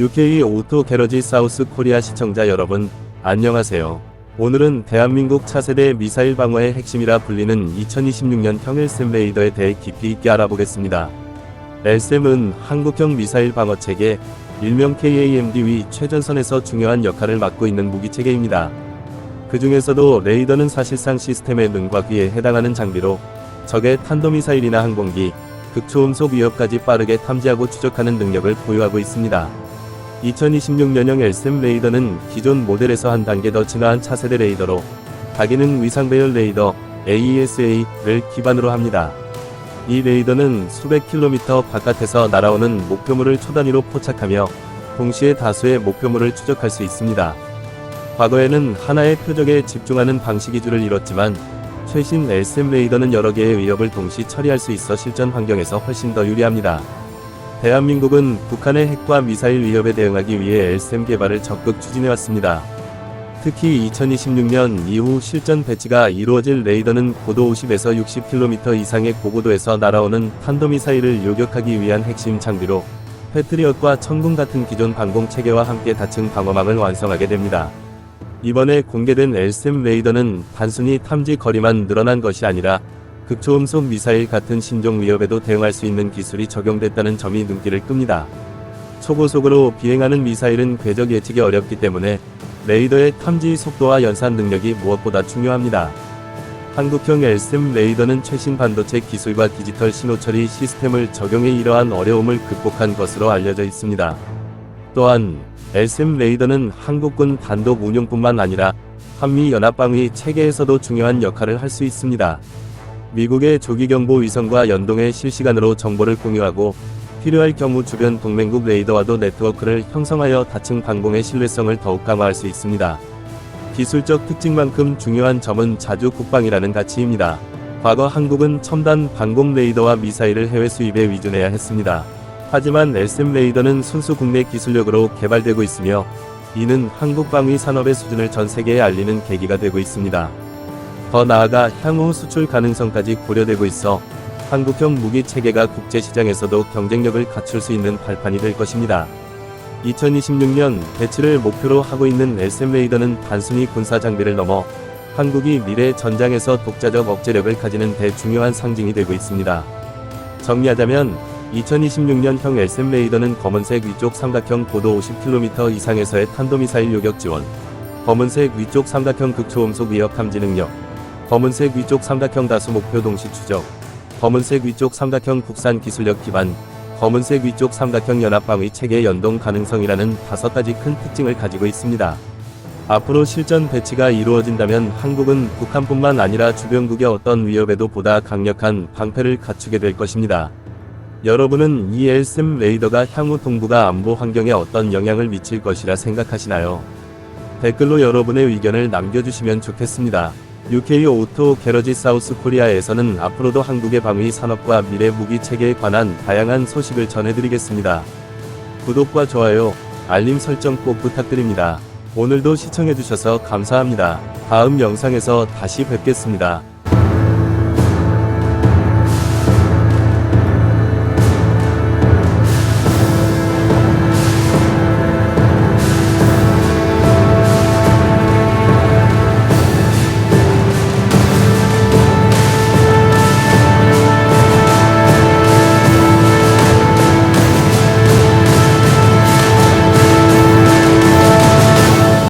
UK 오토 게러지 사우스 코리아 시청자 여러분, 안녕하세요. 오늘은 대한민국 차세대 미사일 방어의 핵심이라 불리는 2026년형 LSM 레이더에 대해 깊이 있게 알아보겠습니다. LSM은 한국형 미사일 방어 체계, 일명 KAMD 위 최전선에서 중요한 역할을 맡고 있는 무기 체계입니다. 그 중에서도 레이더는 사실상 시스템의 능과 귀에 해당하는 장비로 적의 탄도미사일이나 항공기, 극초음속 위협까지 빠르게 탐지하고 추적하는 능력을 보유하고 있습니다. 2026년형 LSM 레이더는 기존 모델에서 한 단계 더 진화한 차세대 레이더로 다기능 위상 배열 레이더 AESA를 기반으로 합니다. 이 레이더는 수백 킬로미터 바깥에서 날아오는 목표물을 초단위로 포착하며 동시에 다수의 목표물을 추적할 수 있습니다. 과거에는 하나의 표적에 집중하는 방식이 주를 이뤘지만 최신 LSM 레이더는 여러 개의 위협을 동시 처리할 수 있어 실전 환경에서 훨씬 더 유리합니다. 대한민국은 북한의 핵과 미사일 위협에 대응하기 위해 LSM 개발을 적극 추진해왔습니다. 특히 2026년 이후 실전 배치가 이루어질 레이더는 고도 50에서 60km 이상의 고고도에서 날아오는 탄도미사일을 요격하기 위한 핵심 장비로 패트리엇과 천궁 같은 기존 방공 체계와 함께 다층 방어망을 완성하게 됩니다. 이번에 공개된 LSM 레이더는 단순히 탐지 거리만 늘어난 것이 아니라 극초음속 미사일 같은 신종 위협에도 대응할 수 있는 기술이 적용됐다는 점이 눈길을 끕니다. 초고속으로 비행하는 미사일은 궤적 예측이 어렵기 때문에 레이더의 탐지 속도와 연산 능력이 무엇보다 중요합니다. 한국형 LSM 레이더는 최신 반도체 기술과 디지털 신호처리 시스템을 적용해 이러한 어려움을 극복한 것으로 알려져 있습니다. 또한 LSM 레이더는 한국군 단독 운용뿐만 아니라 한미 연합방위 체계에서도 중요한 역할을 할 수 있습니다. 미국의 조기경보 위성과 연동해 실시간으로 정보를 공유하고 필요할 경우 주변 동맹국 레이더와도 네트워크를 형성하여 다층 방공의 신뢰성을 더욱 강화할 수 있습니다. 기술적 특징만큼 중요한 점은 자주 국방이라는 가치입니다. 과거 한국은 첨단 방공 레이더와 미사일을 해외 수입에 위준해야 했습니다. 하지만 SM 레이더는 순수 국내 기술력으로 개발되고 있으며 이는 한국 방위 산업의 수준을 전 세계에 알리는 계기가 되고 있습니다. 더 나아가 향후 수출 가능성까지 고려되고 있어 한국형 무기 체계가 국제 시장에서도 경쟁력을 갖출 수 있는 발판이 될 것입니다. 2026년 배치를 목표로 하고 있는 SM 레이더는 단순히 군사 장비를 넘어 한국이 미래 전장에서 독자적 억제력을 가지는 대중요한 상징이 되고 있습니다. 정리하자면 2026년형 SM 레이더는 검은색 위쪽 삼각형 고도 50km 이상에서의 탄도미사일 요격 지원, 검은색 위쪽 삼각형 극초음속 위협 탐지 능력, 검은색 위쪽 삼각형 다수 목표 동시 추적, 검은색 위쪽 삼각형 국산 기술력 기반, 검은색 위쪽 삼각형 연합방위 체계 연동 가능성이라는 다섯 가지 큰 특징을 가지고 있습니다. 앞으로 실전 배치가 이루어진다면 한국은 북한뿐만 아니라 주변국의 어떤 위협에도 보다 강력한 방패를 갖추게 될 것입니다. 여러분은 이 LSM 레이더가 향후 동북아 안보 환경에 어떤 영향을 미칠 것이라 생각하시나요? 댓글로 여러분의 의견을 남겨주시면 좋겠습니다. UK 오토 게러지 사우스 코리아에서는 앞으로도 한국의 방위 산업과 미래 무기 체계에 관한 다양한 소식을 전해드리겠습니다. 구독과 좋아요, 알림 설정 꼭 부탁드립니다. 오늘도 시청해주셔서 감사합니다. 다음 영상에서 다시 뵙겠습니다.